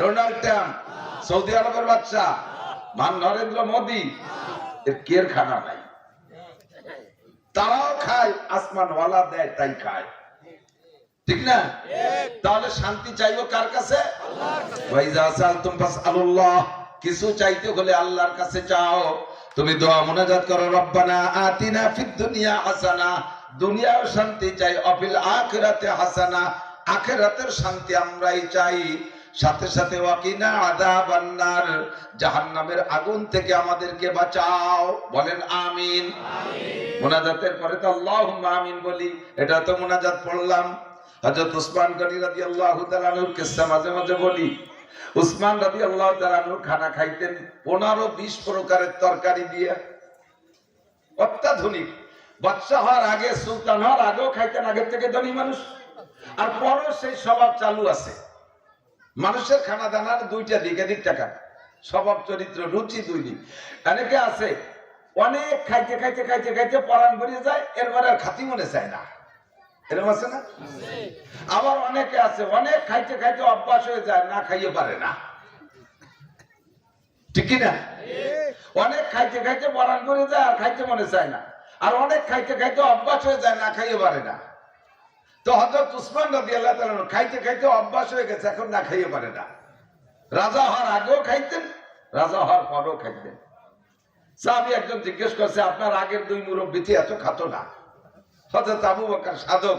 Donald Trump, Saudi আরবের বাচ্চা মান নরেন্দ্র মোদী, এর কের খানা নাই? তারাও খায় আসমান ওয়ালা দেয়, তাই খায়। ঠিক না? তাহলে শান্তি চাইব কার কাছে? কিছু চাইতে হলে আল্লাহর কাছে চাও। তুমি দোয়া মুনাজাত করো, রব্বানা আতিনা ফিদ দুনিয়া হাসানা, দুনিয়াও শান্তি চাই, অফিল আখিরাতে হাসানা, আখিরাতের শান্তি আমরাই চাই। সাথে সাথে ওয়াকিনা আযাবান্নার জাহান্নামের আগুন থেকে আমাদেরকে বাঁচাও। বলেন আমিন। মোনাজাতের পরে তো আল্লাহুম্মা আমিন বলি। এটা তো মোনাজাত পড়লাম। হযরত উসমান গনি রাদিয়াল্লাহু তাআলা আনহুর কিসসা মাঝে মাঝে বলি। উসমান রাদিয়াল্লাহু তাআলা আনহু খানা খাইতেন 15 20 প্রকারের তরকারি দিয়ে। অত্যাধুনিক। বাদশা হওয়ার আগে সুলতান হওয়ার আগেও খাইতেন আগের থেকে ধনী মানুষ। আর পরও সেই স্বভাব চালু আছে। মানুষের খানা দানার দুইটা দিক, এদিক টাকা। স্বভাব, চরিত্র, রুচি দুই দিক। অনেকে আছে, অনেক খাইতে খাইতে খাইতে খাইতে পরাণ বেরিয়ে যায়, এরপরে আর খাতি মনে চায় না। এরকম আছে না? আবার অনেকে আছে, অনেক খাইতে খাইতে অভ্যাস হয়ে যায়, না খাইয়ে পারে না। ঠিক না অনেক খাইতে খাইতে পরাণ করে যায়, আর খাইতে মনে চায় না। আর অনেক খাইতে খাইতে অভ্যাস হয়ে যায়, না খাইয়ে পারে না। তো হজরত উসমান নদী আল্লাহ তাআলা খাইতে খাইতে অভ্যাস হয়ে গেছে, এখন না খাইয়ে পারে না। রাজা হওয়ার আগেও খাইতেন, রাজা হওয়ার পরেও খাইতেন। সাহাবী একজন জিজ্ঞেস করছে, আপনার আগের দুই মুরব্বীতে এত খাতো না? হজরত আবু বকর সাধক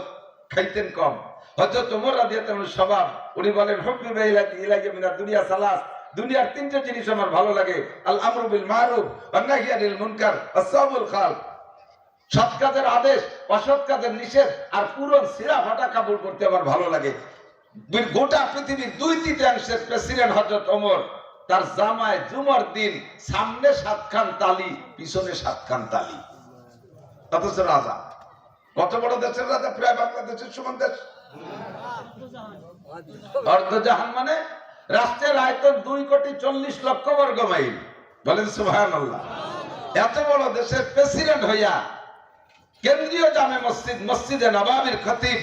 খাইতেন কম। হজরত ওমর আনহুর স্বভাব, উনি বলেন, হুব্বি বাইলাকি ইলাইহি মিনাদ দুনিয়া সালাস। দুনিয়ার তিনটে জিনিস আমার ভালো লাগে আল আমরু বিল মারুফ ওয়ান নাহই আনিল মুনকার আস-সাবুল খাল সৎ কাজের আদেশ, অসৎ কাজের নিষেধ আর পুরো সিরা ফাটা কাপড় করতে আমার ভালো লাগে। গোটা পৃথিবীর দুই তৃতীয়াংশের প্রেসিডেন্ট হজরত ওমর, তার জামায় জুমার দিন সামনে সাতখান তালি, পিছনে সাতখান তালি। অথচ রাজা, কত বড় দেশের রাজা? প্রায় বাংলাদেশের সমান দেশ। অর্ধজাহান মানে রাষ্ট্রের আয়তন দুই কোটি চল্লিশ লক্ষ বর্গ মাইল। বলেন আল্লাহ এত বড় দেশের প্রেসিডেন্ট হইয়া কেন্দ্রীয় জামে মসজিদ, মসজিদে নবাবির খতিব,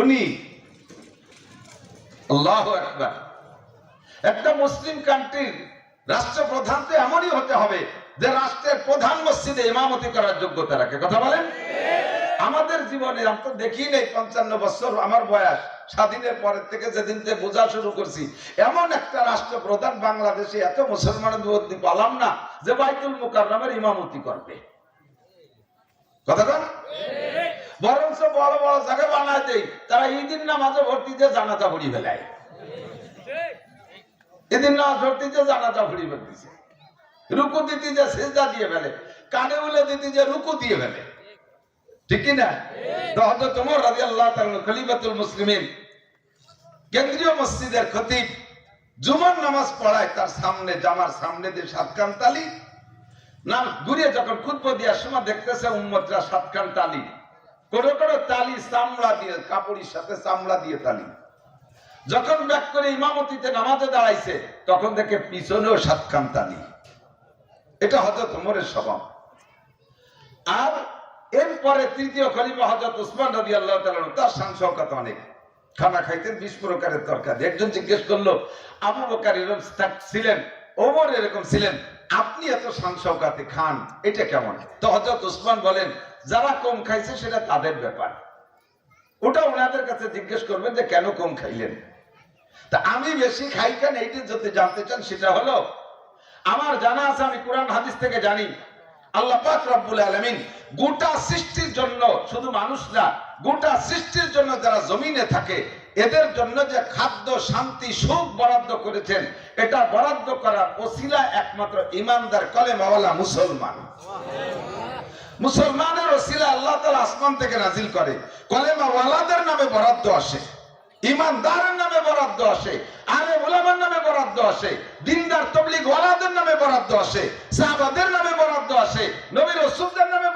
উনি আল্লাহ একবার একটা মুসলিম কান্ট্রির রাষ্ট্রপ্রধান তো এমনই হতে হবে যে রাষ্ট্রের প্রধান মসজিদে ইমামতি করার যোগ্যতা রাখে। কথা বলেন? আমাদের জীবনে, আমি তো দেখি নেই পঞ্চান্ন বছর আমার বয়স, স্বাধীনের পরের থেকে যেদিন থেকে বোঝা শুরু করছি, এমন একটা রাষ্ট্রপ্রধান বাংলাদেশে এত মুসলমানের পালাম না যে বাইতুল মুকাররমের ইমামতি করবে। রুকু যে সেজদা দিয়ে ফেলে, কানে উলে যে রুকু দিয়ে ফেলে। ঠিক কেন্দ্রীয় মসজিদের খতিব, জুমার নামাজ পড়ায় তার সামনে, জামার সামনে দিয়ে সাতকান তালি নাম ঘুরিয়ে যখন খুতবা দেওয়ার সময় দেখতেছে উম্মতরা সাতখান তালি কোনো কোনো তালি চামড়া দিয়ে, কাপড়ের সাথে চামড়া দিয়ে তালি যখন ব্যাক করে ইমামতিতে নামাজে দাঁড়াইছে, তখন দেখে পিছনেও সাতখান তালি এটা হজরত ওমরের স্বভাব। আর এরপরে তৃতীয় খলিফা হজরত উসমান রবি আল্লাহ তার সংসৌকাত অনেক। খানা খাইতেন, বিশ প্রকারের তরকারি। একজন জিজ্ঞেস করল, আবু বকার এরকম ছিলেন? ওমর এরকম ছিলেন। আপনি এত সংসৌকাতে খান, এটা কেমন? তো হজরত উসমান বলেন, যারা কম খাইছে সেটা তাদের ব্যাপার। ওটা ওনাদের কাছে জিজ্ঞেস করবেন যে, কেন কম খাইলেন? তা আমি বেশি খাই কেন? এইটা যদি জানতে চান, সেটা হলো, আমার জানা আছে, আমি কোরআন হাদিস থেকে জানি, আল্লাহ পাক রব্বুল আলামিন গোটা সৃষ্টির জন্য, শুধু মানুষ না, গোটা সৃষ্টির জন্য যারা জমিনে থাকে এদের জন্য যে খাদ্য, শান্তি, সুখ বরাদ্দ করেছেন, এটা বরাদ্দ করার ওসিলা একমাত্র ইমানদার কলেমাওয়ালা মুসলমান। মুসলমানের ওসিলা আল্লাহ তাআলা আসমান থেকে নাজিল করে। কলেমা ওয়ালাদের নামে বরাদ্দ আসে, ইমানদারের নামে বরাদ্দ আসে আলে ওলামার নামে বরাদ্দ আসে, দিনদার তবলিগ ওয়ালাদের নামে বরাদ্দ আসে, সাহাবাদের নামে বরাদ্দ আসে নবীর রসুলদের নামে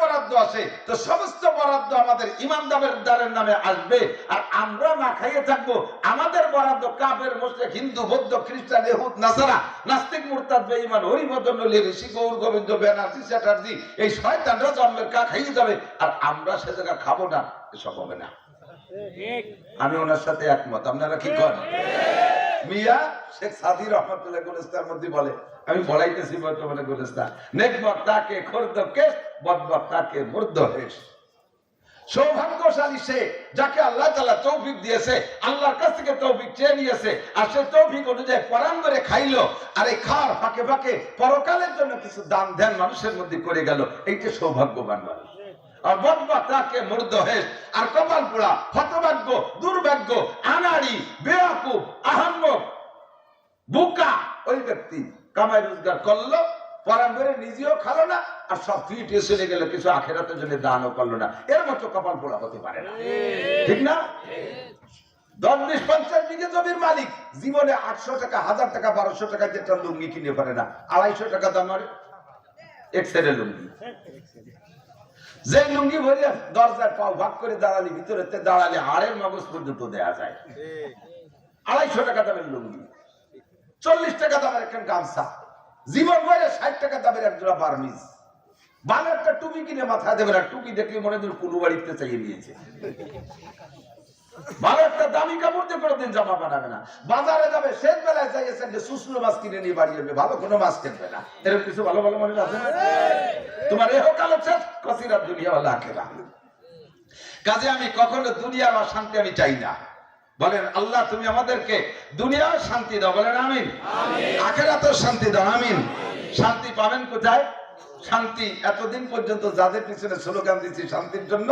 আসে তো সমস্ত বরাদ্দ আমাদের ইমানদারের দারের নামে আসবে। আর আমরা না খাইয়ে থাকব, আমাদের বরাদ্দ কাফের, মুশরিক, হিন্দু, বৌদ্ধ, খ্রিস্টান, ইহুদ, নাসারা, নাস্তিক, মুরতাদ, বেঈমান হরিভদ্র নলি ঋষি, গৌর, গোবিন্দ, ব্যানার্জি, চ্যাটার্জি, এই শয়তানরা জন্মের কা খাইয়ে যাবে, আর আমরা সে জায়গা খাব না, এসব হবে না। আমি ওনার সাথে একমত, আপনারা কি করেন? মিয়া শেখ সাদি রহমতুল্লাহ গুলিস্তার মধ্যে বলে আমি বলাইতেছি বর্তমানে গুলিস্তা নেক বক্তাকে খর্দ কেশ বদ বক্তাকে মুর্দ হেস সৌভাগ্যশালী সে যাকে আল্লাহ তালা তৌফিক দিয়েছে, আল্লাহর কাছ থেকে তৌফিক চেয়ে নিয়েছে, আর সে তৌফিক অনুযায়ী পরাণ করে খাইলো, আর এই খাওয়ার ফাঁকে ফাঁকে পরকালের জন্য কিছু দান ধ্যান মানুষের মধ্যে করে গেল, এইটা সৌভাগ্যবান মানুষ। আর বদবা তাকে মূর্ধ হেস আর কপাল পোড়া, হতভাগ্য, দুর্ভাগ্য, আনাড়ি, বেয়াকুব, আহম্মক, বুকা, ওই ব্যক্তি কামাই রোজগার করল পরাণ করে নিজেও খালো না আর সব ফিট চলে গেল কিছু আখেরাতের জন্য দানও করল না। এর মতো কপাল পোড়া হতে পারে না। ঠিক না? দশ বিশ পঞ্চাশ বিঘে জমির মালিক জীবনে আটশো টাকা হাজার টাকা বারোশো টাকা যেটা লুঙ্গি কিনে পারে না। আড়াইশো টাকা দামের এক সাইডের লুঙ্গি। যে লুঙ্গি ভরিয়া দরজায় পাও ভাগ করে দাঁড়ালি ভিতরে দাঁড়ালে হাড়ের মগজ পর্যন্ত দেয়া যায়। আড়াইশো টাকা দামের লুঙ্গি। চল্লিশ টাকা দামের একটা গামছা। জীবন ভরে ষাট টাকা দামের এক জোড়া বার্মিজ। ভালো একটা টুপি কিনে মাথায় দেবে না, টুপি দেখলে মনে হয় কুলু বাড়িতে চাইয়ে নিয়েছে। ভালো একটা দামি কাপড় দিয়ে কোনোদিন জামা বানাবে না। বাজারে যাবে শেষ বেলায় চাইয়েছে যে শুষ্লো মাছ কিনে নিয়ে বাড়ি যাবে ভালো কোনো মাছ কিনবে না। এরকম কিছু ভালো ভালো মনে আছে? তোমার এহ কালো শেষ কসিরাত দুনিয়া বলা আখেরা। কাজে আমি কখনো দুনিয়া দুনিয়ার অশান্তি আমি চাই না। বলেন আল্লাহ তুমি আমাদেরকে দুনিয়ার শান্তি দাও। বলেন আমিন। আখেরাতেও শান্তি দাও আমিন। শান্তি পাবেন কোথায়? শান্তি এতদিন পর্যন্ত যাদের পিছনে স্লোগান দিচ্ছি শান্তির জন্য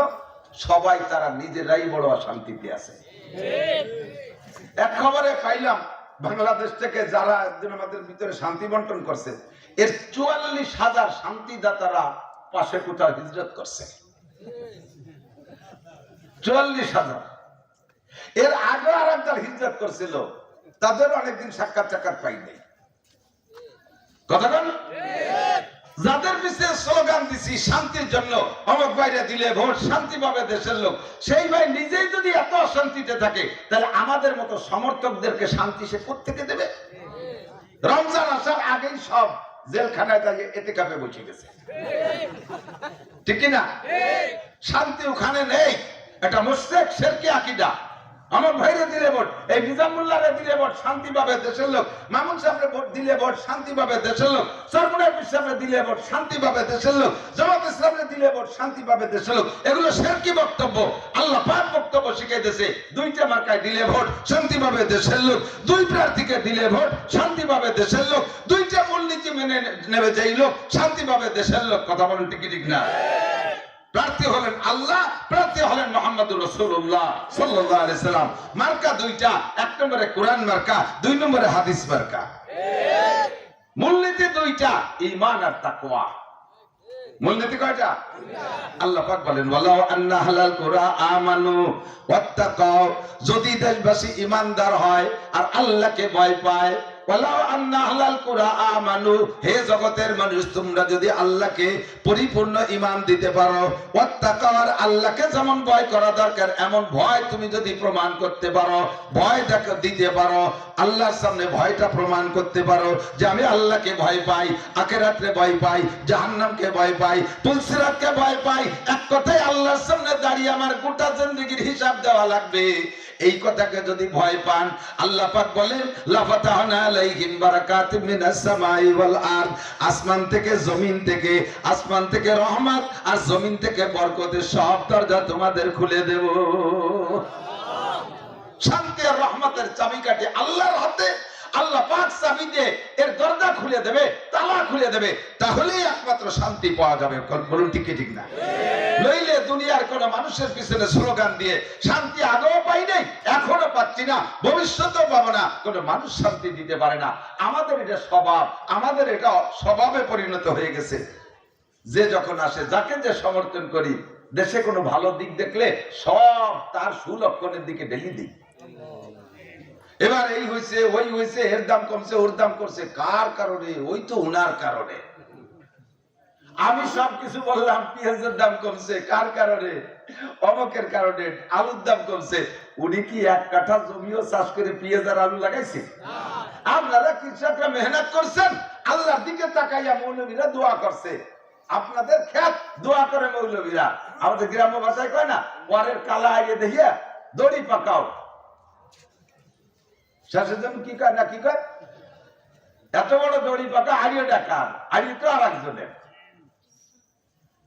সবাই তারা নিজেরাই বড় অশান্তিতে আছে। এক খবরে পাইলাম বাংলাদেশ থেকে যারা একদিন আমাদের ভিতরে শান্তি বন্টন করছে এর চুয়াল্লিশ হাজার শান্তিদাতারা পাশে কোথাও হিজরত করছে। চুয়াল্লিশ হাজার। এর আগে আর একদল হিজরত করছিল। তাদের অনেকদিন সাক্ষাৎ সাক্ষাৎ পাই নাই। কথা যাদের পিছিয়ে স্লোগান দিছি, শান্তির জন্য, অমক বাইরে দিলে ভোট, শান্তি পাবে দেশের লোক। সেই ভাই নিজেই যদি এত অশান্তিতে থাকে, তাহলে আমাদের মতো সমর্থকদেরকে শান্তি সে কোথেকে দেবে? রমজান আসার আগেই সব জেলখানায় দাঁড়িয়ে এতে কাপে বসে গেছে। ঠিক কি না শান্তি ওখানে নেই। এটা মুশরিক, শেরকি আকীদা। আমার ভাইরে দিলে ভোট, এই নিজামুল্লাহরে দিলে ভোট, শান্তি পাবে দেশের লোক। মামুন সাহেবরে ভোট দিলে ভোট, শান্তি পাবে দেশের লোক। সরমুনা সাহেবরে দিলে ভোট, শান্তি পাবে দেশের লোক। জামাত ইসলামরে দিলে ভোট, শান্তি পাবে দেশের লোক। এগুলো শেরকি বক্তব্য? আল্লাহ পাক বক্তব্য শিখাইতেছে, দুইটা মার্কায় দিলে ভোট, শান্তি পাবে দেশের লোক। দুই প্রার্থীকে দিলে ভোট, শান্তি পাবে দেশের লোক। দুইটা মূলনীতি মেনে নেবে যেই লোক, শান্তি পাবে দেশের লোক। কথা বলেন ঠিক কি ঠিক না? প্রার্থী হলেন আল্লাহ, প্রার্থী হলেন মোহাম্মদ রসুল্লাহ সাল্লাহ আলাইসাল্লাম মার্কা দুইটা, এক নম্বরে কোরআন মার্কা, দুই নম্বরে হাদিস মার্কা। মূলনীতি দুইটা ইমান আর ওয়াত্তাকাও যদি দেশবাসী ইমানদার হয় আর আল্লাহকে ভয় পায় আল্লাহর সামনে ভয়টা প্রমাণ করতে পারো যে আমি আল্লাহকে ভয় পাই আখেরাতরে ভয় পাই, জাহান্নামকে ভয় পাই, তুলসিরাতকে ভয় পাই। এক কথায় আল্লাহর সামনে দাঁড়িয়ে আমার গোটা জিন্দগির হিসাব দেওয়া লাগবে। এই কথাকে যদি ভয় পান, আল্লাহ পাক বলেন, লাফাতাহনা আলাইহিম বারাকাতিম মিনাস সামাই ওয়াল আরদ। আসমান থেকে জমিন থেকে, আসমান থেকে রহমত আর জমিন থেকে বরকতের সব দরজা তোমাদের খুলে দেব। শান্তি আর রহমতের চাবিকাঠি আল্লাহর হাতে আল্লাহ পাক চাবি দিয়ে এর দরজা খুলে দেবে, তালা খুলে দেবে, তাহলেই একমাত্র শান্তি পাওয়া যাবে। বলুন ঠিক ঠিক না? নইলে দুনিয়ার কোন মানুষের পিছনে স্লোগান দিয়ে শান্তি আগেও পাই নাই, এখনও পাচ্ছি না, ভবিষ্যতেও পাবো না, কোনো মানুষ শান্তি দিতে পারে না। আমাদের এটা স্বভাব, আমাদের এটা স্বভাবে পরিণত হয়ে গেছে। যে যখন আসে, যাকে যে সমর্থন করি, দেশে কোনো ভালো দিক দেখলে সব তার সুলক্ষণের দিকে ঢেলি দিই। এবার এই হয়েছে ওই হয়েছে এর দাম কমছে, ওর দাম করছে কার কারণে? ওই তো উনার কারণে। আমি সব কিছু বললাম, পেঁয়াজের দাম কমছে, কার কারণে? অমকের কারণে, আলুর দাম কমছে। উনি কি এক কাঠা জমিও চাষ করে পেঁয়াজ আর আলু লাগাইছে? আপনারা কৃষকরা মেহনত করছেন, আল্লাহর দিকে তাকাইয়া মৌলবীরা দোয়া করছে। আপনাদের খেত দোয়া করে মৌলবীরা। আমাদের গ্রাম্য ভাষায় কয় না, পরের কালা আগে দেখিয়া দড়ি পাকাও। শেষের জন্য কি না কি এত বড় দড়ি পাকা তো আর একজনের।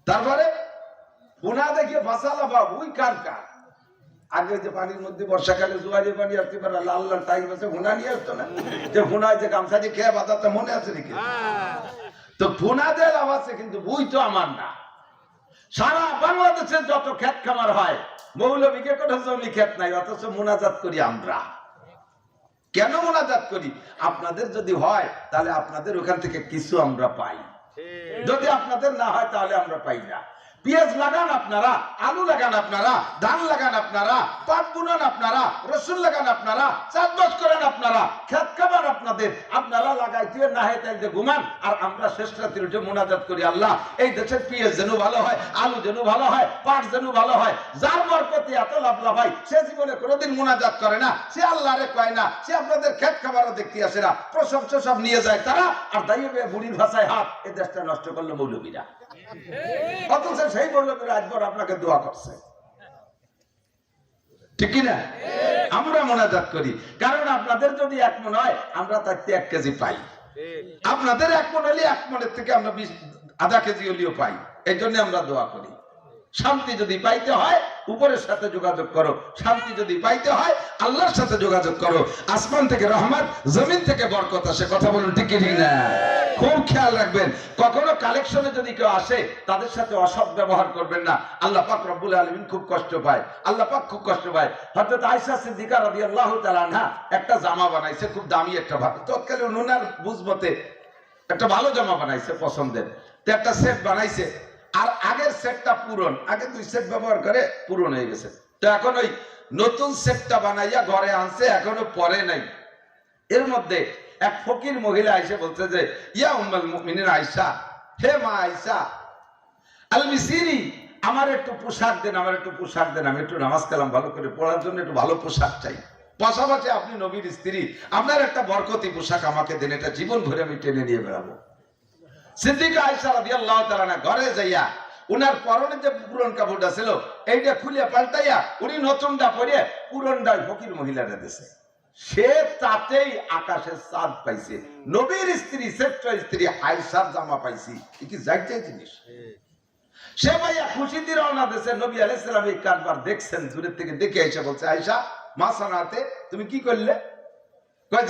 তারপরে পুনা দেখিয়ে ফাঁসালা বাবু, ওই কার কার? আগে যে পানির মধ্যে বর্ষাকালে জোয়ারি পানি আসতে পারে, লাল লাল টাইম আছে হুনা নিয়ে আসতো না? যে হুনা যে গামছা দিয়ে খেয়ে বাতাতে মনে আছে নাকি? তো ফুনাদের আওয়াজে কিন্তু বই তো আমার না। সারা বাংলাদেশে যত ক্ষেত খামার হয় মৌলবীকে কোনো জমি ক্ষেত নাই, অথচ মোনাজাত করি আমরা। কেন মোনাজাত করি? আপনাদের যদি হয় তাহলে আপনাদের ওখান থেকে কিছু আমরা পাই। যদি আপনাদের না হয় তাহলে আমরা পাই না। পেঁয়াজ লাগান আপনারা, আলু লাগান আপনারা, ধান লাগান আপনারা, পাট বুনান আপনারা, রসুন লাগান আপনারা, চাষবাস করেন আপনারা, খেত খাবার আপনাদের, আপনারা লাগাইতে না হয় তাই ঘুমান, আর আমরা শেষ রাত্রি উঠে মোনাজাত করি আল্লাহ, এই দেশের পেঁয়াজ যেন ভালো হয়, আলু যেন ভালো হয়, পাট যেন ভালো হয়, যার বরকতে এত লাভ লাভ হয়, সে জীবনে কোনোদিন মোনাজাত করে না, সে আল্লাহরে কয় না, সে আপনাদের খেত খাবারও দেখতে আসে না, প্রশংসা সব নিয়ে যায় তারা, আর দাঁড়িয়ে বুড়ির ভাষায় হাত, এই দেশটা নষ্ট করল মৌলবীরা। অথচ সেই আপনাকে দোয়া করছে। ঠিক কি না আমরা মোনাজাত করি। কারণ আপনাদের যদি এক হয়, আমরা এক কেজি পাই। আপনাদের এক হলে এক মনের থেকে আমরা আধা কেজি হলেও পাই। এই জন্য আমরা দোয়া করি। শান্তি যদি পাইতে হয়, উপরের সাথে যোগাযোগ করো। শান্তি যদি পাইতে হয়, আল্লাহর সাথে যোগাযোগ করো। আসমান থেকে রহমান জমিন থেকে বরকত আসে। কথা বলুন ঠিক কি ঠিক না খুব খেয়াল রাখবেন। কখনো কালেকশনে যদি কেউ আসে, তাদের সাথে অসৎ ব্যবহার করবেন না। আল্লাহ পাক রব্বুল আলমিন খুব কষ্ট পায়। আল্লাহ পাক খুব কষ্ট পায়। হযরত আয়েশা সিদ্দিকা রাদিয়াল্লাহু তাআলা আনহা একটা জামা বানাইছে, খুব দামি একটা ভালো তৎকালীন ওনার বুঝমতে একটা ভালো জামা বানাইছে, পছন্দের। তো একটা সেট বানাইছে। আর আগের সেটটা পূরণ। আগে দুই সেট ব্যবহার করে পূরণ হয়ে গেছে। তো এখন ওই নতুন সেটটা বানাইয়া ঘরে আনছে, এখনও পরে নাই। এর মধ্যে এক ফকির মহিলা এসে বলছে যে, ইয়া উম্মাল মুমিনিন আয়েশা, হে মা আয়েশা, আল মিসিরি, আমার একটু পোশাক দেন, আমার একটু পোশাক দেন, আমি একটু নামাজ কালাম ভালো করে পড়ার জন্য একটু ভালো পোশাক চাই। পাশাপাশি আপনি নবীর স্ত্রী, আপনার একটা বরকতি পোশাক আমাকে দেন, এটা জীবন ভরে আমি টেনে নিয়ে বেড়াবো। সিদ্দিকা আয়েশা রাদিয়াল্লাহু তাআলা না ঘরে যাইয়া উনার পরনে যে পুরন কাপড়টা ছিল, এইটা খুলে পাল্টাইয়া উনি নতুনটা পরে পুরনটা ফকির মহিলাটা দিছে। সে তাতেই আকাশের চাঁদ পাইছে। নবীর স্ত্রী শ্রেষ্ঠ স্ত্রী আয়েশার জামা পাইছি। কি যাইতে জিনিস? সে ভাইয়া খুশিতে রওনা দেশে নবী আলাইহিস সালাম এই কারবার দেখছেন, দূরের থেকে দেখে এসে বলছে, আয়েশা মা সানাতে তুমি কি করলে?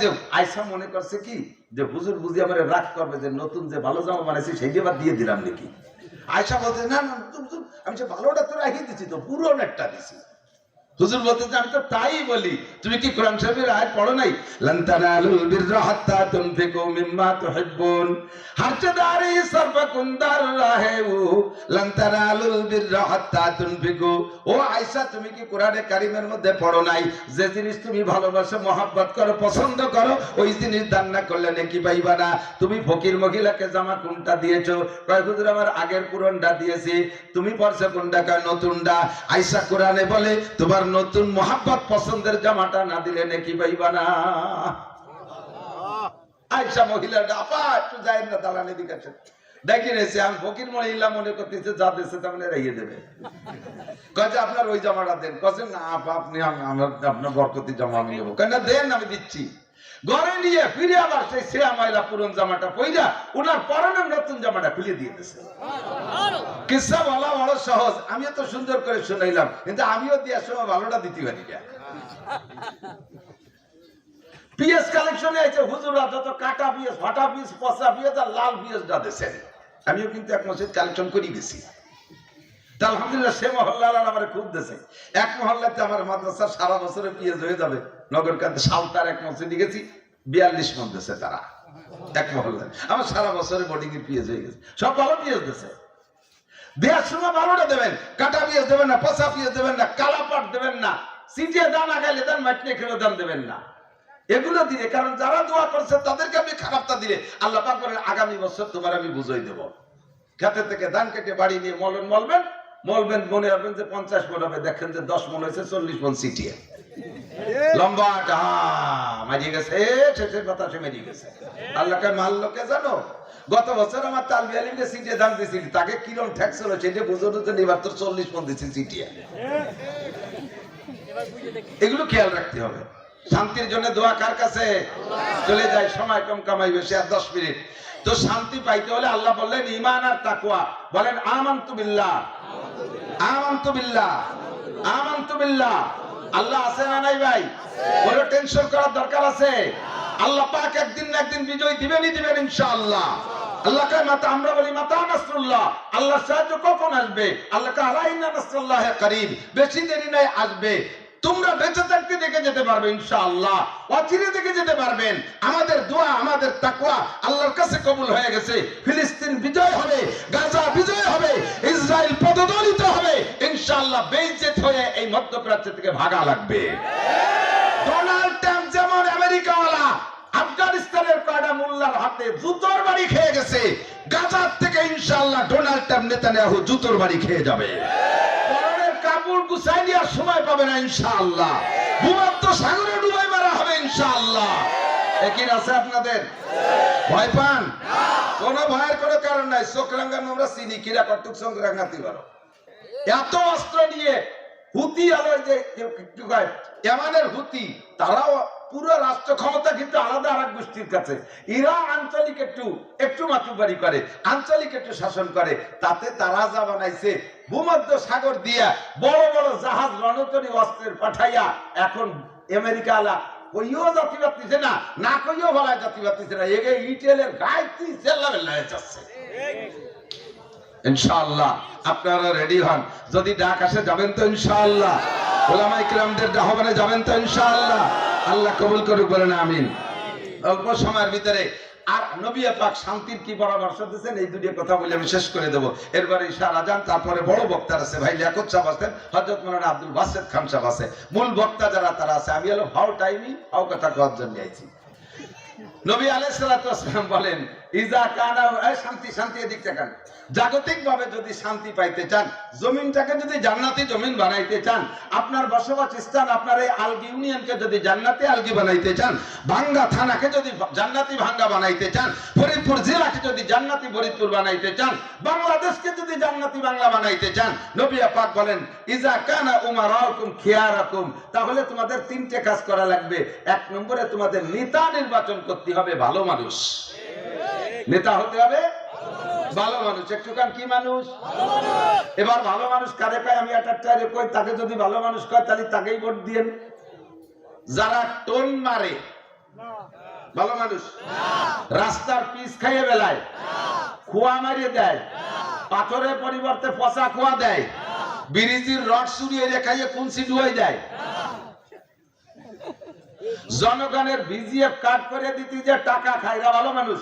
যে আয়সা মনে করছে কি? যে হুজুর বুঝি আমার রাগ করবে যে নতুন যে ভালো জামা বানাইছি, সেই দিয়ে দিয়ে দিলাম নাকি? আয়সা বলছে, না না আমি সে ভালোটা তো রাখিয়ে দিছি তো পুরো একটা দিছি। হুজুর বলতে যে, আমি তো তাই বলি। তুমি কি কোরআন শরীফের আয়াত পড়ো নাই? লান তানালুল বিররা হাত্তা তুনফিকু মিম্মা তুহিব্বুন। হারচাদারি সরফাকুন দার রাহেউ লান তানালুল বিররা হাত্তা তুনফিকু ও আয়েশা তুমি কি কোরআনে কারিমের মধ্যে পড়ো নাই? যে জিনিস তুমি ভালোবাসো মহাব্বত করো পছন্দ করো ওই জিনিস দান না করলে নাকি পাইবা না। তুমি ফকির মহিলাকে জামা কোনটা দিয়েছ? কয় হুজুর আমার আগের পুরনটা দিয়েছি। তুমি পরছে কোনটা? কয় নতুনটা। আয়েশা কোরআনে বলে তোমার নতুন মহাব্বত পছন্দের জামাটা না দিলে নাকি পাইবা না। আয়েশা মহিলাটা আপা একটু যাই না দালানে দিকে দেখি রেছে আমি ফকির মহিলা মনে করতেছে যা তেমন রেগে দেবে। যে আপনার ওই জামাটা দেন। কছে না আপা আপনি আম- আমার আপনার বরকতি জামা আমি নেব। কেন দেন আমি দিচ্ছি। ঘরে নিয়ে ফিরে আবার সেই শ্রেয়া ময়লা পুরন জামাটা পইরা ওনার পরনের নতুন জামাটা খুলে দিয়ে দিয়েছে কিসা সহজ। আমিও তো সুন্দর করে শুনাইলাম, কিন্তু আমিও দেওয়ার সময় ভালোটা দিতে পারি না। পিএস কালেকশনে আছে হুজুরা যত কাটা পিএস, ফাটা পিএস, পচা পিএস আর লাল পিএস দা দেশেন আমিও কিন্তু এক মসজিদ কালেকশন করে গেছি আলহামদুলিল্লাহ সে আমার খুব দেশে এক মহল্লাতে আমার মাদ্রাসা সারা বছরে পিএস হয়ে যাবে। নগর সালতার এক মসজিদে গেছি, বিয়াল্লিশ মন দেশে তারা। এক মহল্লায়। আমার সারা বছরে বোর্ডিং পিএস হয়ে গেছে। সব ভালো পিএস দেশে দেওয়ার সময় ভালোটা দেবেন, কাটা পিএস দেবেন না, পচা পিএস দেবেন না, কালা পাট দেবেন না, সিটিয়ে দানা গাইলে দেন মাটিয়ে খেলে দান দেবেন না। এগুলো দিলে কারণ যারা দোয়া করছে, তাদেরকে আপনি খারাপটা দিলে আল্লাহ পাক বলেন, আগামী বছর তোমার আমি বুঝাই দেব। খেতে থেকে ধান কেটে বাড়ি নিয়ে মলন মলবেন মলবেন, মনে হবেন যে পঞ্চাশ মন হবে, দেখেন যে দশ মন হয়েছে, চল্লিশ মন সিটিয়ে। মারিয়ে গেছে, শেষের মেরিয়ে গেছে। জানো, গত বছর আমার তালবি আলিমকে সিটিয়ে দাম দিয়েছি তাকে কিরম হলো সেটা এবার চল্লিশ এগুলো খেয়াল রাখতে হবে। শান্তির জন্য দোয়া কার কাছে? চলে যায়, সময় কম কামাই বেশি আর দশ মিনিট। তো শান্তি পাইতে হলে আল্লাহ বললেন ইমান আর তাকুয়া বলেন, আমান্তু বিল্লাহ। আমান্তু বিল্লাহ। আমান্তু বিল্লাহ। আল্লাহ আছে না নাই ভাই? কোনো টেনশন করার দরকার আছে। আল্লাহ পাক একদিন না একদিন বিজয় দিবেনই দিবেন ইনশাআল্লাহ। আল্লাহ কে মাতা, আমরা বলি, মাতা নাসরুল্লাহ আল্লাহ সাহায্য কখন আসবে? আল্লাহ কে আলাইনা নাসরুল্লাহ করিম বেশি দেরি নাই আসবে। তোমরা বেঁচে থাকতে দেখে যেতে পারবে, ইনশাআল্লাহ। অচিরে দেখে যেতে পারবেন। আমাদের দোয়া, আমাদের তাকওয়া আল্লাহর কাছে কবুল হয়ে গেছে। ফিলিস্তিন বিজয় হবে, গাজা বিজয় হবে, ইসরায়েল পদদলিত হবে। ইনশাআল্লাহ বেইজ্জত হয়ে এই মধ্যপ্রাচ্য থেকে ভাগা লাগবে। ডোনাল্ড ট্রাম্প যেমন আমেরিকাওয়ালা, আফগানিস্তানের কয়টা মোল্লার হাতে জুতোর বাড়ি খেয়ে গেছে। গাজার থেকে ইনশাআল্লাহ ডোনাল্ড ট্রাম্প নেতানিয়াহু জুতোর বাড়ি খেয়ে যাবে। কাপড় গুছাই নেওয়ার সময় পাবে না, ইনশাআল্লাহ। ভূমধ্য সাগরে ডুবাই মারা হবে, ইনশাআল্লাহ। একই আছে আপনাদের? ভয় পান? কোন ভয়ের কোনো কারণ নাই। চোখ রাঙ্গান আমরা চিনি কিরা কটুক সঙ্গে রাঙ্গাতে পারো? এত অস্ত্র নিয়ে হুতি আলোয় যে এমানের হুতি, তারাও পুরো রাষ্ট্র ক্ষমতা কিন্তু আলাদা আর গোষ্ঠীর কাছে। এরা আঞ্চলিক একটু একটু মাতুবাড়ি করে, আঞ্চলিক একটু শাসন করে, তাতে তারা যা বানাইছে ভূমধ্য সাগর দিয়া বড় বড় জাহাজ রণতরী অস্ত্রের পাঠাইয়া এখন আমেরিকা কইও জাতি না না কইও বাতিছে না, এগে ইটেলের হয়ে যাচ্ছে। ইনশাআল্লাহ, আপনারা রেডি হন। যদি ডাক আসে যাবেন তো ইনশাআল্লাহ। ওলামা ইকরামদের আহ্বানে যাবেন তো ইনশাআল্লাহ। আল্লাহ কবুল করুক, বলেন আমিন। অল্প সময়ের ভিতরে আর নবী পাক শান্তির কি পরামর্শ দিচ্ছেন এই দুটি কথা বলে আমি শেষ করে দেবো। এরপরে ঈশার আজান তারপরে বড় বক্তার আছে, ভাই লিয়াকত সাহেব আছেন হজরত মৌলানা আব্দুল বাসেদ খান সাহেব আছে। মূল বক্তা যারা, তারা আছে। আমি হলো হাও টাইমি হাও কথা কওয়ার জন্য আইছি। নবী আলাইসালাম বলেন ইজা শান্তি শান্তি এদিক তাকান জাগতিক ভাবে যদি শান্তি পাইতে চান, জমিনটাকে যদি জান্নাতি জমিন বানাইতে চান, আপনার বসবাস স্থান, আপনার এই আলগি ইউনিয়নকে যদি জান্নাতি আলগি বানাইতে চান, ভাঙ্গা থানাকে যদি জান্নাতি ভাঙ্গা বানাইতে চান, ফরিদপুর জেলাকে যদি জান্নাতি ফরিদপুর বানাইতে চান, বাংলাদেশকে যদি জান্নাতি বাংলা বানাইতে চান, নবী পাক বলেন, ইজা কানা উমারাকুম খিয়ারাকুম তাহলে তোমাদের তিনটে কাজ করা লাগবে। এক নম্বরে তোমাদের নেতা নির্বাচন করতে হবে ভালো মানুষ। নেতা হতে হবে? ভালো মানুষ। একটুখান কি মানুষ? এবার ভালো মানুষ কারে কয় আমি একটা কই তাকে যদি ভালো মানুষ কয় তাহলে তাকেই ভোট দিয়েন। যারা টোন মারে ভালো মানুষ রাস্তার পিস খাইয়ে বেলায় খোয়া মারিয়ে দেয় পাথরের পরিবর্তে পচা খোয়া দেয় ব্রিজির রড সুরিয়ে রেখাইয়ে কুনসি ডুয়াই দেয় জনগণের বিজিএফ কাট করে দিতে যে টাকা খায় এরা ভালো মানুষ।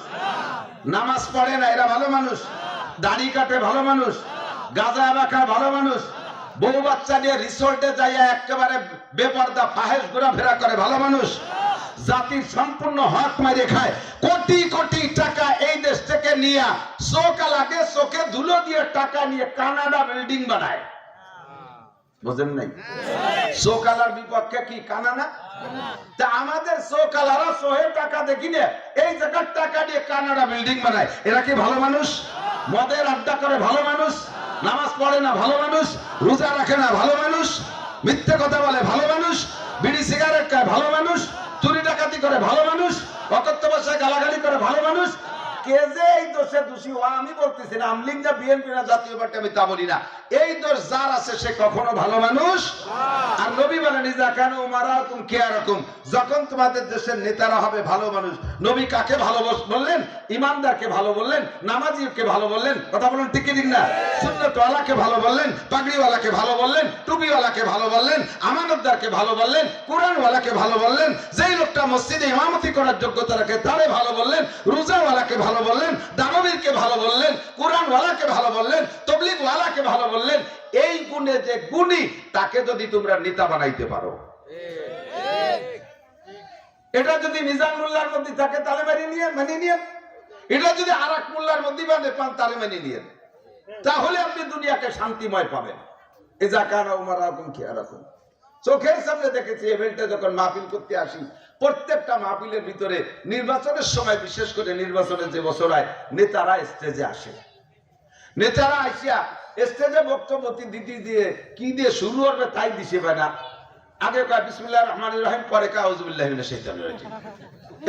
নামাজ পড়ে না এরা ভালো মানুষ। দাড়ি কাটে ভালো মানুষ। গাঁজা রাখা ভালো মানুষ। বউ বাচ্চা নিয়ে রিসোর্টে যাইয়া একেবারে বেপর্দা ফাহেস ঘোরাফেরা করে ভালো মানুষ। জাতির সম্পূর্ণ হক মারে খায়। কোটি কোটি টাকা এই দেশ থেকে নিয়ে চোখ লাগে চোখে ধুলো দিয়ে টাকা নিয়ে কানাডা বিল্ডিং বানায়। বুঝেন নাই? চোকালার বিপক্ষে কি কানা না তা আমাদের চোকালারা সোহে টাকা দেখি না এই জায়গার টাকা দিয়ে কানাডা বিল্ডিং বানায়। এরা কি ভালো মানুষ? মদের আড্ডা করে ভালো মানুষ? নামাজ পড়ে না ভালো মানুষ? রোজা রাখে না ভালো মানুষ? মিথ্যে কথা বলে ভালো মানুষ? বিড়ি সিগারেট খায় ভালো মানুষ? চুরি ডাকাতি করে ভালো মানুষ? অকথ্য বসায় গালাগালি করে ভালো মানুষ? কে যে এই দোষে দোষী ও আমি বলতেছি না আমলিং না বিএনপি না জাতীয় পার্টি আমি তা বলি না। এই দোষ যার আছে সে কখনো ভালো মানুষ? আর নবী বলেন ইজা কেন উমারা রকম কে রকম যখন তোমাদের দেশের নেতারা হবে ভালো মানুষ। নবী কাকে ভালো বললেন? ইমানদারকে ভালো বললেন? নামাজিকে ভালো বললেন? কথা বলুন ঠিক কি ঠিক না? সুন্নতওয়ালাকে ভালো বললেন? পাগড়িওয়ালাকে ভালো বললেন? টুপিওয়ালাকে ভালো বললেন? আমানতদারকে ভালো বললেন? কোরআনওয়ালাকে ভালো বললেন? যেই লোকটা মসজিদে ইমামতি করার যোগ্যতা রাখে তারে ভালো বললেন? রোজাওয়ালাকে ভালো বললেন, দানবীরকে ভালো বললেন, কোরআনওয়ালাকে ভালো বললেন, তবলিগওয়ালাকে ভালো বললেন, এই গুণে যে গুণী, তাকে যদি তোমরা নেতা বানাইতে পারো। এটা যদি নিজাম মোল্লার মধ্যে থাকে, তাহলে মেনে নিয়ে মেনে নিয়ে। এটা যদি আর এক মোল্লার মধ্যে মানে পান, তাহলে মেনে নিয়ে। তাহলে আপনি দুনিয়াকে শান্তিময় পাবেন। এজা কানা উমার রকম কি রকম চোখের সামনে দেখেছি ইভেন্টে যখন মাহফিল করতে আসি, প্রত্যেকটা মাহফিলের ভিতরে নির্বাচনের সময়, বিশেষ করে নির্বাচনের যে বছর হয় নেতারা স্টেজে আসে। নেতারা আসিয়া স্টেজে বক্তব্য দিতে দিয়ে কি দিয়ে শুরু হবে তাই দিছে না। আগে কয় বিসমিল্লাহ রহমান রহিম পরে কয় আউজুবিল্লাহ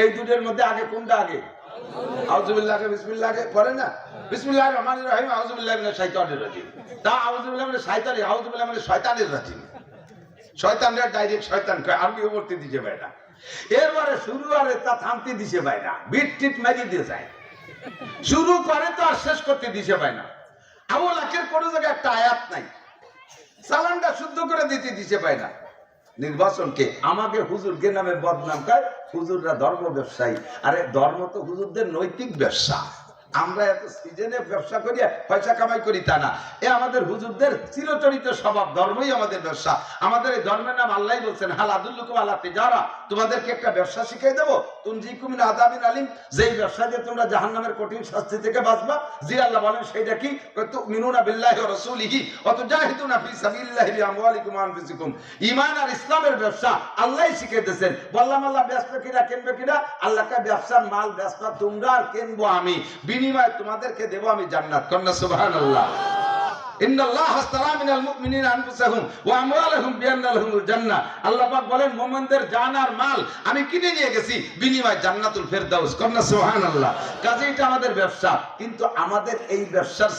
এই দুটোর মধ্যে আগে কোনটা আগে? আউজুবিল্লাহ আগে বিসমিল্লাহ পরে না? বিসমিল্লাহ রহমান রহিম আউজুবিল্লাহ মিনাশ শাইতানির রাজিম তা আউজুবিল্লাহ মিনাশ শাইতানি আউজুবিল্লাহ মিনাশ শয়তানির শয়তানরা ডাইরেক্ট শয়তান কয় আরবি বলতে দিছে ভাই না এরপরে শুরু আরে তা থামতে দিছে ভাই না বিট টিট মারি দিয়ে যায়। শুরু করে তো আর শেষ করতে দিছে ভাই না আবুল আখের কোনো জায়গায় একটা আয়াত নাই। চালানটা শুদ্ধ করে দিতে দিছে পায় না নির্বাচনকে আমাকে হুজুর হুজুরকে নামে বদনাম খায় হুজুররা ধর্ম ব্যবসায়ী। আরে ধর্ম তো হুজুরদের নৈতিক ব্যবসা। আমরা এত সিজনে ব্যবসা করি পয়সা কামাই করি তা না। এ আমাদের হুজুরদের চিরচরিত স্বভাব, ধর্মই আমাদের ব্যবসা। আমাদের এই ধর্মের নাম আল্লাহ বলছেন হাল আদুল্লুকুম আল্লাহ যারা তোমাদেরকে একটা ব্যবসা শিখিয়ে দেবো। তুমি কুমিন আদাবিন আলিম। যেই ব্যবসা দিয়ে তোমরা জাহান্নামের কঠিন শাস্তি থেকে বাঁচবা জি আল্লাহ বলেন সেইটা কি? মিনুনা বিল্লাহি তুজাহিদুনা ফি সাবিলিল্লাহি বিআমওয়ালিকুম ওয়া আনফুসিকুম। আর ইসলামের ব্যবসা আল্লাহই শিখিয়েছেন বললাম, আল্লাহ কিনবে কিনা? আল্লাহকে ব্যবসার মাল তোমরা আর কিনবো আমি। বিনিময়ে তোমাদেরকে দেবো আমি জান্নাত। কন্যা সুবাহ ইন্নাল্লাহ আমাদের ব্যবসা, কিন্তু আমাদের এই ব্যবসার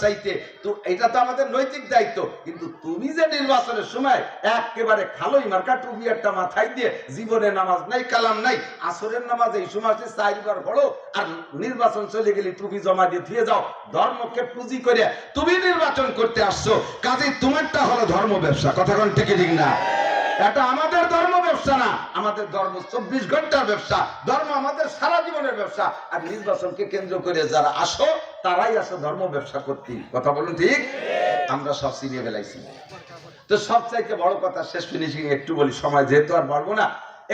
তো এটা তো আমাদের নৈতিক দায়িত্ব। কিন্তু তুমি যে নির্বাচনের সময় একেবারে খালোই মার্কা টুপি একটা মাথায় দিয়ে জীবনে নামাজ নাই, কালাম নাই, আসরের নামাজ এই সময় চারবার পড়ো আর নির্বাচন চলে গেলে টুপি জমা দিয়ে ধুয়ে যাও, ধর্মকে পুঁজি করে তুমি নির্বাচন করতে আসছো, কাজে তোমারটা হলো ধর্ম ব্যবসা। কথা কোন ঠিক ঠিক না? এটা আমাদের ধর্ম ব্যবসা না, আমাদের ধর্ম চব্বিশ ঘণ্টার ব্যবসা। ধর্ম আমাদের সারা জীবনের ব্যবসা। আর নির্বাচনকে কেন্দ্র করে যারা আসো, তারাই আসো ধর্ম ব্যবসা করতে। কথা বলুন ঠিক? আমরা সব চিনিয়ে ফেলাইছি। তো সবচাইতে বড় কথা, শেষ ফিনিশিং একটু বলি, সময় যেহেতু আর পারব না,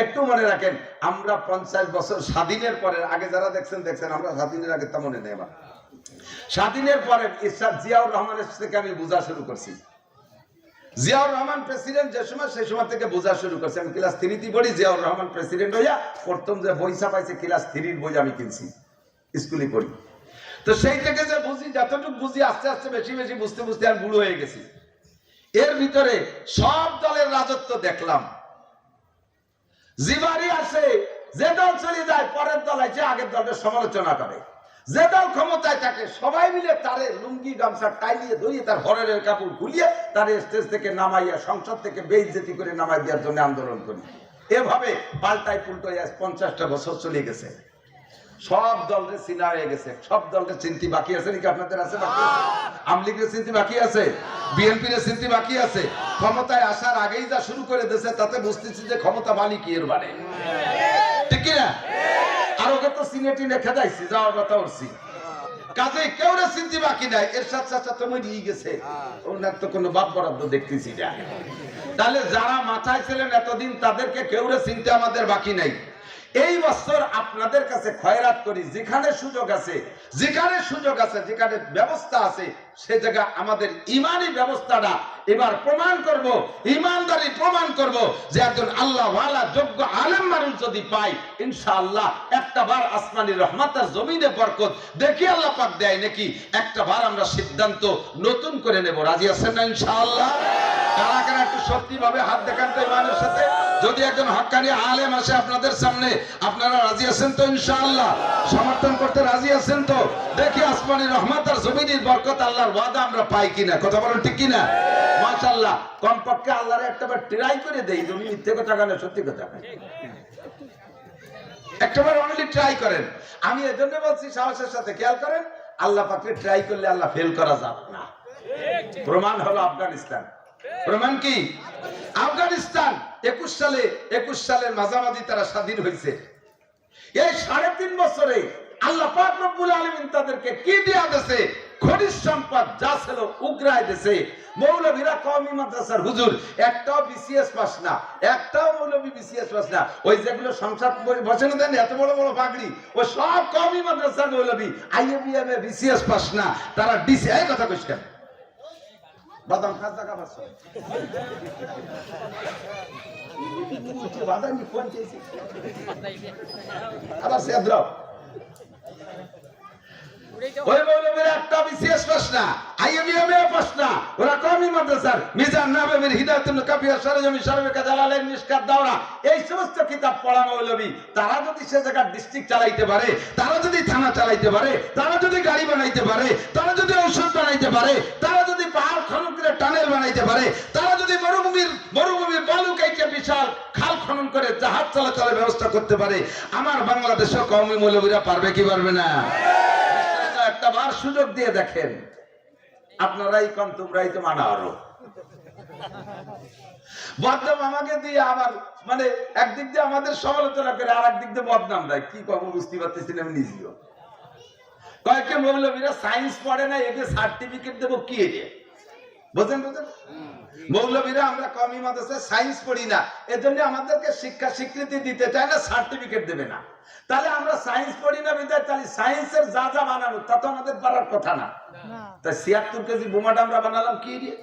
একটু মনে রাখেন, আমরা পঞ্চাশ বছর স্বাধীনের পরে আগে যারা দেখছেন দেখছেন, আমরা স্বাধীনের আগে তা মনে নেই আমার। স্বাধীনের পরে ইরশাদ জিয়াউর রহমানের থেকে আমি বোঝা শুরু করছি। জিয়াউর রহমান প্রেসিডেন্ট যে সময়, সেই সময় থেকে বোঝা শুরু করছি। আমি ক্লাস থ্রিতে পড়ি, জিয়াউর রহমান প্রেসিডেন্ট হইয়া প্রথম যে বই ছাপাইছে, ক্লাস থ্রির বই আমি কিনছি, স্কুলে পড়ি। তো সেই থেকে যে বুঝি, যতটুকু বুঝি, আস্তে আস্তে বেশি বেশি বুঝতে বুঝতে আমি বুড়ো হয়ে গেছি। এর ভিতরে সব দলের রাজত্ব দেখলাম। জিবারি আসে, যে দল চলে যায়, পরের দল আছে আগের দলের সমালোচনা করে। যে দল ক্ষমতায় থাকে, সবাই মিলে তারে লুঙ্গি, গামছা টাইলিয়ে ধরিয়ে তার ঘরের কাপড় খুলিয়ে তার স্টেজ থেকে নামাইয়া, সংসদ থেকে বেইজ্জতি করে নামাই দেওয়ার জন্য আন্দোলন করি। এভাবে পুল্টাই আজ পঞ্চাশটা বছর চলে গেছে। সব দলরে চিনা হয়ে গেছে। সব দলরে চিনতি বাকি আছে নাকি আপনাদের আছে আমলিগের চিনতি বাকি আছে? বিএনপির চিনতি বাকি আছে? ক্ষমতায় আসার আগেই যা শুরু করে দিয়েছে, তাতে বুঝতেছি যে ক্ষমতা মালিক এর মানে। ঠিক কি না সিনেটি যাওয়ার কথা উঠছি। যারা মাথায় ছিলেন এতদিন, তাদেরকে কেউ চিনতে আমাদের বাকি নাই। এই আপনাদের কাছে খয়রাত করি, যেখানে সুযোগ আছে, যেখানে সুযোগ আছে, যেখানে ব্যবস্থা আছে, সে জায়গা আমাদের ইমানি ব্যবস্থাটা এবার প্রমাণ করব, ইমানদারি প্রমাণ করব যে একজন আল্লাহ ওয়ালা যোগ্য আলেম মানুষ যদি পাই ইনশাআল্লাহ একটা বার আসমানি রহমাতার জমিনে বরকত। দেখি আল্লাহ পাক দেয় নাকি? একটা বার আমরা সিদ্ধান্ত নতুন করে নেব। রাজি আছেন না ইনশাআল্লাহ? কারা কারা একটু হাত দেখান তো ইমানের সাথে। যদি একজন আলেম আসে আপনাদের সামনে, আপনারা রাজি আছেন তো ইনশাআল্লাহ? সমর্থন করতে রাজি আছেন তো? দেখি আসমানি রহমত আর বরকত আল্লাহর ওয়াদা আমরা পাই কিনা। কথা ঠিক কিনা? মাশাআল্লাহ, কমপক্ষে আল্লাহর একটা বার ট্রাই করে দেই, তুমি মিথ্যে কথা কেন সত্যি কথা একটাবার অনলি ট্রাই করেন। আমি এজন্য বলছি, সাহসের সাথে খেয়াল করেন, আল্লাহ ট্রাই করলে আল্লাহ ফেল করা যাবে না। প্রমাণ হলো আফগানিস্তান। প্রমাণ কি? আফগানিস্তান, একুশ সালে, একুশ সালের মাঝামাঝি তারা স্বাধীন হয়েছে। এই সাড়ে তিন বছরে আল্লাহ পাক রব্বুল আলামিন তাদেরকে কি দেয়া দিয়েছে? খনিজ সম্পদ যা ছিল উগ্রায় দিয়েছে। মৌলভীরা কওমি মাদ্রাসার হুজুর, একটাও বিসিএস পাস না, একটাও মৌলভী বিসিএস পাস না। ওই যেগুলো সংসদ বসে দেন, এত বড় বড় পাগড়ি, ও সব কওমি মাদ্রাসার মৌলভী আইএবিএম এ বিসিএস পাস না। তারা ডিসি এই কথা কইস বাদাম খাস জায়গা পাস বাদাম ফোন চেয়েছি আবার সে দ্রব কমই তারা যদি পাহাড় খনন করে টানেল বানাইতে পারে, তারা যদি মরুভূমির মরুভূমির বিশাল খাল খনন করে জাহাজ চলাচলের ব্যবস্থা করতে পারে, আমার বাংলাদেশের কওমি মৌলবীরা পারবে কি পারবে না? একটা সুযোগ দিয়ে দেখেন, আপনারাই কন তোমরাই তো মানা আরও বদনাম আমাকে দিয়ে আবার মানে একদিক দিয়ে আমাদের সমালোচনা করে আর একদিক দিয়ে বদনাম দেয়। কি কব বুঝতে পারতেছি না আমি নিজেও। কয়েকে মৌলবীরা সায়েন্স পড়ে না একে সার্টিফিকেট দেবো, কি একে বোঝেন, বুঝেন? মৌলবীরা আমরা কমি মাদ্রাসায় সায়েন্স পড়ি না। এজন্য আমাদেরকে শিক্ষা স্বীকৃতি দিতে চায় না সার্টিফিকেট দেবে না। তাহলে আমরা সায়েন্স পড়ি না বিদায় তাহলে সায়েন্সের যা যা বানানো তা তো আমাদের পারার কথা না। তাই ছিয়াত্তর কেজি বোমাটা আমরা বানালাম কি দিয়ে?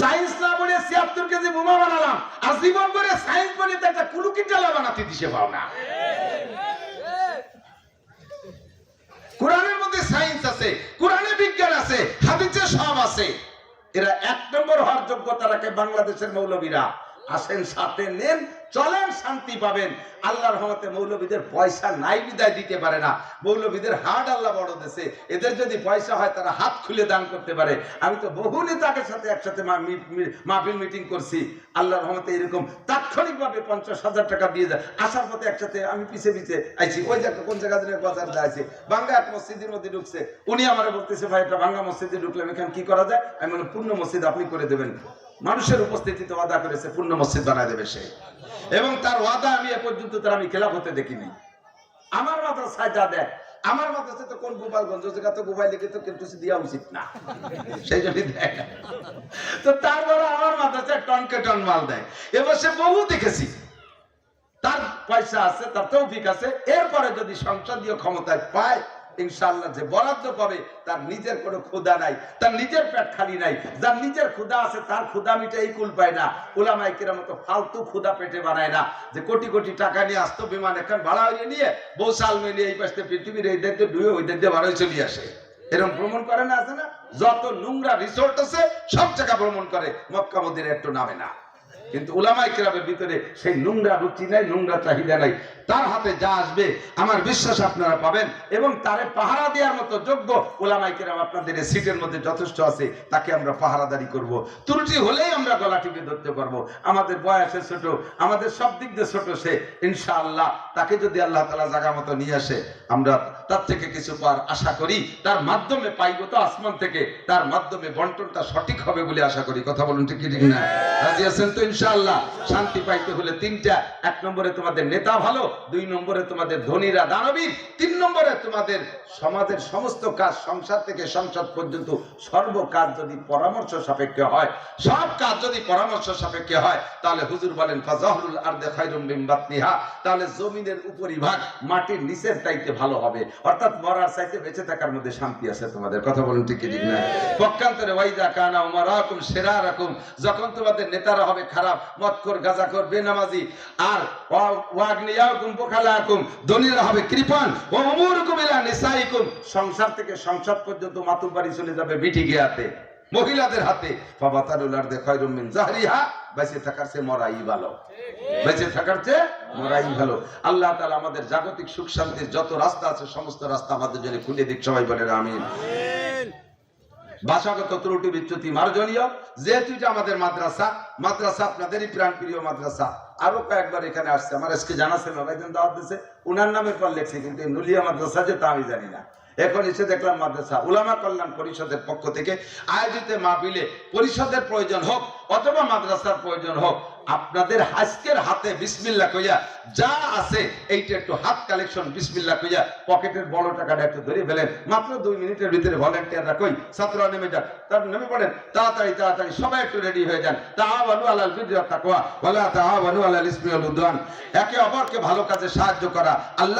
সায়েন্স না পড়ে ছিয়াত্তর কেজি বোমা বানালাম আর জীবন করে সায়েন্স পড়ে তো একটা কুলুকি জ্বালা বানাতে দিছে পাও না কোরআনের মধ্যে সায়েন্স আছে, কোরআনে বিজ্ঞান আছে, হাদিসে সব আছে। এরা এক নম্বর হওয়ার যোগ্যতা রাখে বাংলাদেশের মৌলবীরা। আসেন, সাথে নেন চলেন শান্তি পাবেন। আল্লাহর রহমতে মৌলবীদের পয়সা নাই বিদায় দিতে পারে না। মৌলবীদের হাট আল্লাহ বড় দেশে এদের যদি পয়সা হয়, তারা হাত খুলে দান করতে পারে। আমি তো বহু নেতাকে সাথে একসাথে মাহফিল মিটিং করছি। আল্লাহর রহমতে এরকম তাৎক্ষণিকভাবে পঞ্চাশ হাজার টাকা দিয়ে যায় আসার পথে একসাথে আমি পিছে পিছে আইছি। ওই জায়গা কোন জায়গা থেকে বাজার দিয়ে আছে। বাঙ্গা এক মসজিদের মধ্যে ঢুকছে। উনি আমার বলতেছে, ভাই, একটা ভাঙ্গা মসজিদে ঢুকলাম, এখানে কি করা যায়? আমি বললাম, পূর্ণ মসজিদ আপনি করে দেবেন। মানুষের উপস্থিতিতে ওয়াদা করেছে, পূর্ণ মসজিদ বানায় দেবে সে। এবং তার ওয়াদা আমি এ পর্যন্ত তার আমি খেলাফ হতে দেখিনি। আমার মাদ্রাসায় যা দেয় আমার মাদ্রাসায় তো কোন গোপালগঞ্জ জায়গা তো গোপাল লিখে তো কিন্তু দেওয়া উচিত না। সেই জন্য দেয়। তো তারপরে আমার মাদ্রাসায় টনকে টন মাল দেয়। এবার সে বহু দেখেছি। তার পয়সা আছে, তার তৌফিক আছে, এরপরে যদি সংসদীয় ক্ষমতায় পায় ইনশাআল্লাহ যে বরাদ্দ পাবে, তার নিজের কোনো ক্ষুধা নাই, তার নিজের পেট খালি নাই, যার নিজের ক্ষুধা আছে তার ক্ষুধা মিটে এই কুল পায় না। ওলামাই কিরাম তো ফালতু ক্ষুধা পেটে বানায় না, যে কোটি কোটি টাকা নিয়ে আসতো বিমান এখন ভাড়া হয়ে নিয়ে বৌসাল মিলিয়ে এই পাশে পৃথিবীর এই দেখতে ডুয়ে ওই দেখতে ভাড়া হয়ে চলে আসে। এরকম ভ্রমণ করে না, আছে না? যত নোংরা রিসোর্ট আছে, সব জায়গা ভ্রমণ করে, মক্কা মদিনা একটু নামে না। কিন্তু উলামাই কিরামের ভিতরে সেই নোংরা রুচি নাই, নোংরা চাহিদা নাই। তার হাতে যা আসবে, আমার বিশ্বাস আপনারা পাবেন এবং তারে পাহারা দেওয়ার মতো যোগ্য ওলামাই কিরাম আপনাদের সিটের মধ্যে যথেষ্ট আছে, তাকে আমরা পাহারাদারি করব। ত্রুটি হলেই আমরা গলা টিপে ধরতে পারব। আমাদের বয়সে ছোট, আমাদের সব দিক দিয়ে ছোট সে, ইনশাআল্লাহ, তাকে যদি আল্লাহ তালা জায়গা মতো নিয়ে আসে, আমরা তার থেকে কিছু পার আশা করি, তার মাধ্যমে পাইবো তো আসমান থেকে, তার মাধ্যমে বন্টনটা সঠিক হবে বলে আশা করি। কথা বলুন ঠিক ঠিক না? রাজি আছেন তো ইনশাআল্লাহ? শান্তি পাইতে হলে তিনটা, এক নম্বরে তোমাদের নেতা ভালো, দুই নম্বরে তোমাদের ধনীরা দানবীর, তিন নম্বরে তোমাদের সমাজের সমস্ত কাজ সংসার থেকে সংসদ পর্যন্ত সর্ব কাজ যদি পরামর্শ সাপেক্ষে হয়, সব কাজ যদি পরামর্শ সাপেক্ষে হয়, তাহলে হুজুর বলেন ফাজাহরুল আরদে খায়রুম মিন বাতনিহা তাহলে জমিনের উপরিভাগ মাটির নিচের চাইতে ভালো হবে। অর্থাৎ মরার চাইতে বেঁচে থাকার মধ্যে শান্তি আছে তোমাদের। কথা বলুন ঠিক ঠিক না? পক্ষান্তরে ওয়াইদা কানা উমারাকুম সেরারাকুম। যখন তোমাদের নেতারা হবে খারাপ মদকর গাজাকর বেনামাজি, আর ওয়াগনিয়াকুম বোখালাকুম, ধনীরা হবে কৃপণ ও উমুরকুম ইলা নিসাইকুম। সংসার থেকে সংসার পর্যন্ত মাতুব বাড়ি চলে যাবে বিটি গিয়াতে, মহিলাদের হাতে। ফাবাতারুল আরদে খায়রুম মিন জাহরিহা। বেঁচে থাকার চেয়ে মরাই ভালো। বেঁচে থাকার চেয়ে মরাই ভালো। আল্লাহ তাআলা আমাদের জাগতিক সুখ শান্তির যত রাস্তা আছে সমস্ত রাস্তা আমাদের জন্য খুলে দিক সবাই বলেন আমিন। ভাষাগত ত্রুটি বিচ্যুতি মার্জনীয়। যেহেতু এটা আমাদের মাদ্রাসা মাদ্রাসা আপনাদেরই প্রাণ প্রিয় মাদ্রাসা। আরও কয়েকবার এখানে আসছে। আমার আজকে জানা ছিল একজন দাওয়াত দিছে। উনার নামের পর লেখছে কিন্তু নুলিয়া মাদ্রাসা যে তা আমি জানি না। এখন এসে দেখলাম মাদ্রাসা, উলামা কল্যাণ পরিষদের পক্ষ থেকে আয়োজিত মাহফিলে পরিষদের প্রয়োজন হোক অথবা মাদ্রাসার প্রয়োজন হোক, আপনাদের আজকের হাতে বিসমিল্লা কইয়া যা আছে এইটা একটু হাত কালেকশন বিসমিল্লা কইয়া পকেটের বড় টাকাটা একটু ধরে ফেলেন। মাত্র দুই মিনিটের ভিতরে ভলেন্টিয়াররা কই? ছাত্ররা নেমে যান তার নেমে পড়েন। তাড়াতাড়ি তাড়াতাড়ি, সবাই একটু রেডি হয়ে যান। তাআওয়ানু আলাল ওয়াত তাকওয়া। ওয়ালা তাআওয়ানু আলাল ইসমি ওয়াল উদওয়ান। একে অপরকে ভালো কাজে সাহায্য করা। আল্লাহ